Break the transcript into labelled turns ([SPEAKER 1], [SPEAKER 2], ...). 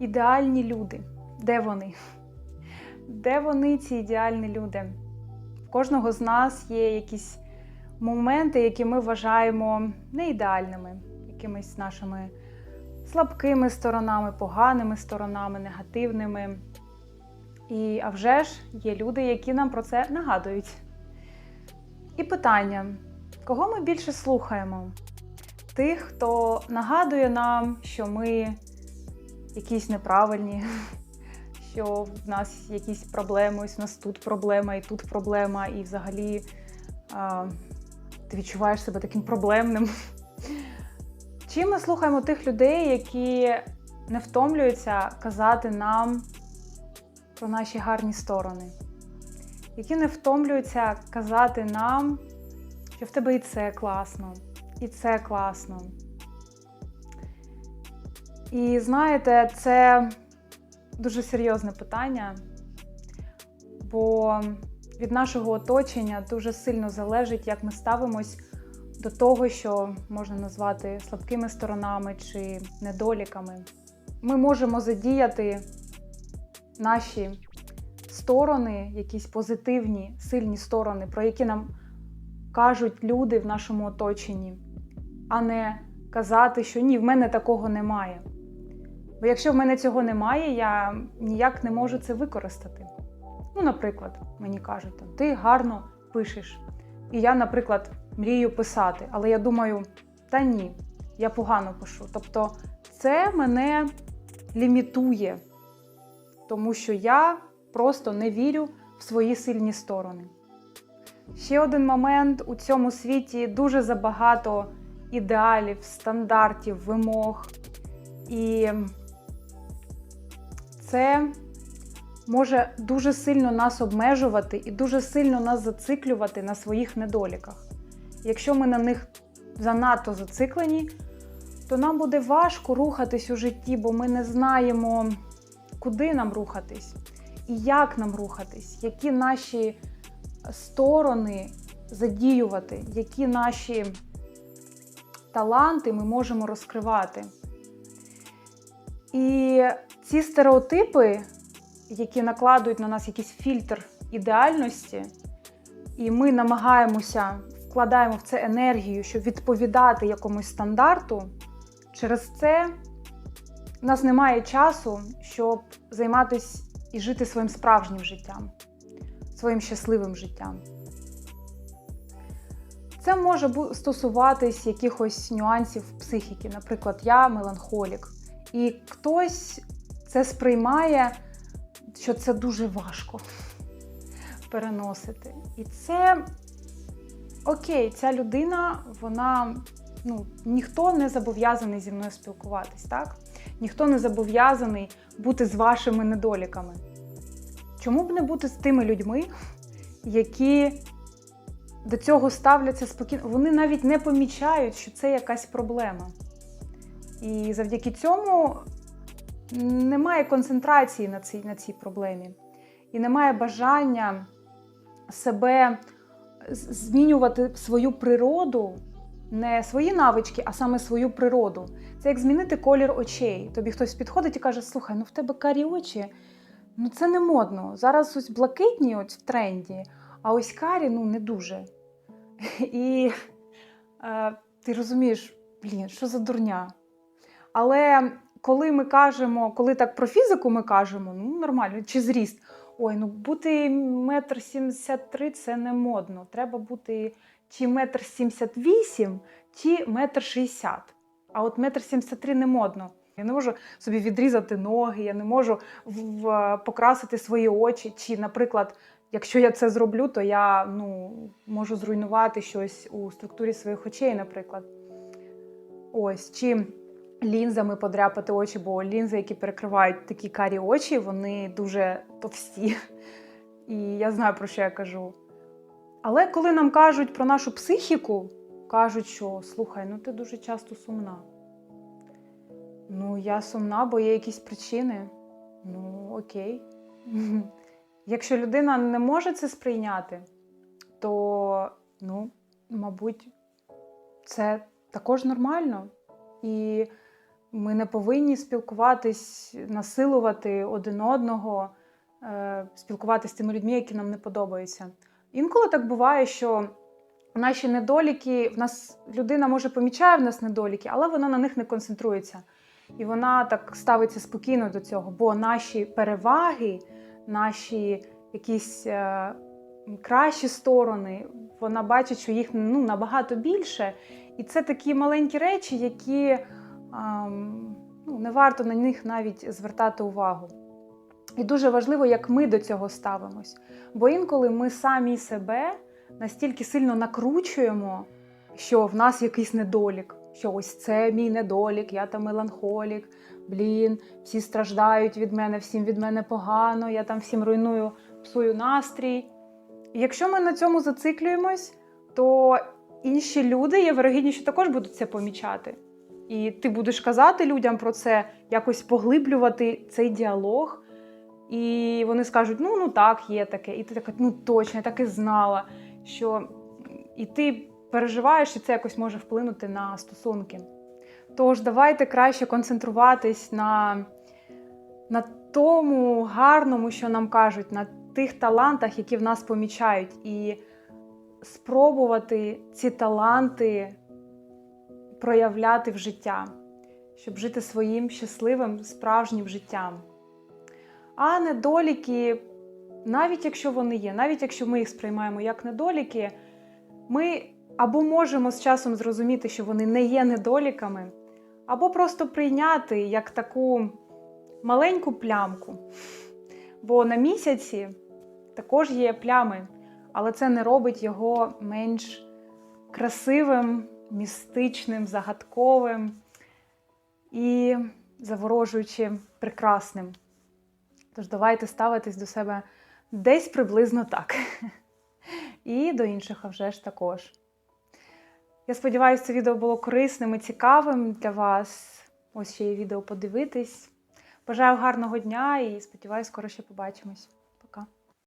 [SPEAKER 1] ідеальні люди. Де вони? Де вони, ці ідеальні люди? В кожного з нас є якісь моменти, які ми вважаємо не ідеальними, якимись нашими слабкими сторонами, поганими сторонами, негативними. І а вже ж є люди, які нам про це нагадують. І питання: кого ми більше слухаємо? Тих, хто нагадує нам, що ми якісь неправильні, що в нас якісь проблеми, ось у нас тут проблема, і тут проблема, і взагалі а, ти відчуваєш себе таким проблемним. Чи ми слухаємо тих людей, які не втомлюються казати нам про наші гарні сторони, які не втомлюються казати нам, що в тебе і це класно, і це класно. І знаєте, це дуже серйозне питання, бо від нашого оточення дуже сильно залежить, як ми ставимось до того, що можна назвати слабкими сторонами чи недоліками. Ми можемо задіяти наші сторони, якісь позитивні, сильні сторони, про які нам кажуть люди в нашому оточенні, а не казати, що ні, в мене такого немає. Бо якщо в мене цього немає, я ніяк не можу це використати. Ну, наприклад, мені кажуть, ти гарно пишеш. І я, наприклад, мрію писати, але я думаю, та ні, я погано пишу. Тобто це мене лімітує, тому що я просто не вірю в свої сильні сторони. Ще один момент: у цьому світі дуже забагато ідеалів, стандартів, вимог. І це може дуже сильно нас обмежувати і дуже сильно нас зациклювати на своїх недоліках. Якщо ми на них занадто зациклені, то нам буде важко рухатись у житті, бо ми не знаємо, куди нам рухатись і як нам рухатись, які наші сторони задіювати, які наші таланти ми можемо розкривати. І ці стереотипи, які накладують на нас якийсь фільтр ідеальності, і ми намагаємося вкладаємо в це енергію, щоб відповідати якомусь стандарту, через це в нас немає часу, щоб займатися і жити своїм справжнім життям, своїм щасливим життям. Це може стосуватись якихось нюансів психіки. Наприклад, я меланхолік, і хтось це сприймає, що це дуже важко переносити. І це окей, ця людина, вона ну, ніхто не зобов'язаний зі мною спілкуватись, так? Ніхто не зобов'язаний бути з вашими недоліками. Чому б не бути з тими людьми, які до цього ставляться спокійно? Вони навіть не помічають, що це якась проблема. І завдяки цьому немає концентрації на цій, на цій проблемі. І немає бажання себе змінювати свою природу, не свої навички, а саме свою природу. Це як змінити колір очей. Тобі хтось підходить і каже: Слухай, ну в тебе карі очі, ну це не модно. Зараз ось блакитні ось в тренді, а ось карі ну не дуже. І е, ти розумієш, блін, що за дурня. Але коли ми кажемо, коли так про фізику ми кажемо, ну нормально, чи зріст. Ой, ну бути метр сімдесят три це не модно. Треба бути чи метр сімдесят вісім, чи метр шістдесят. А от метр сімдесят три не модно. Я не можу собі відрізати ноги, я не можу в, покрасити свої очі. Чи, наприклад, якщо я це зроблю, то я ну, можу зруйнувати щось у структурі своїх очей, наприклад. Ось, чи лінзами подряпати очі, бо лінзи, які перекривають такі карі очі, вони дуже товсті. І я знаю, про що я кажу. Але коли нам кажуть про нашу психіку, кажуть, що слухай, ну ти дуже часто сумна. Ну, я сумна, бо є якісь причини. Ну, окей. Якщо людина не може це сприйняти, то, ну, мабуть, це також нормально. І Ми не повинні спілкуватись, насилувати один одного, е, спілкуватися з тими людьми, які нам не подобаються. Інколи так буває, що наші недоліки, в нас людина може помічає в нас недоліки, але вона на них не концентрується. І вона так ставиться спокійно до цього, бо наші переваги, наші якісь е, кращі сторони, вона бачить, що їх ну, набагато більше. І це такі маленькі речі, які ну, не варто на них навіть звертати увагу. І дуже важливо, як ми до цього ставимось. Бо інколи ми самі себе настільки сильно накручуємо, що в нас якийсь недолік, що ось це мій недолік, я там меланхолік, блін, всі страждають від мене, всім від мене погано, я там всім руйную, псую настрій. І якщо ми на цьому зациклюємось, то інші люди є вирогідні, що також будуть це помічати. І ти будеш казати людям про це, якось поглиблювати цей діалог. І вони скажуть: ну, ну так, є таке. І ти така, ну точно, я так і знала. Що... І ти переживаєш, і це якось може вплинути на стосунки. Тож давайте краще концентруватись на, на тому гарному, що нам кажуть, на тих талантах, які в нас помічають, і спробувати ці таланти проявляти в життя, щоб жити своїм щасливим, справжнім життям. А недоліки, навіть якщо вони є, навіть якщо ми їх сприймаємо як недоліки, ми або можемо з часом зрозуміти, що вони не є недоліками, або просто прийняти як таку маленьку плямку. Бо на місяці також є плями, але це не робить його менш красивим, містичним, загадковим і заворожуючи прекрасним. Тож давайте ставитись до себе десь приблизно так. І до інших а вже ж також. Я сподіваюся, це відео було корисним і цікавим для вас. Ось ще є відео подивитись. Бажаю гарного дня і сподіваюся, скоро ще побачимось.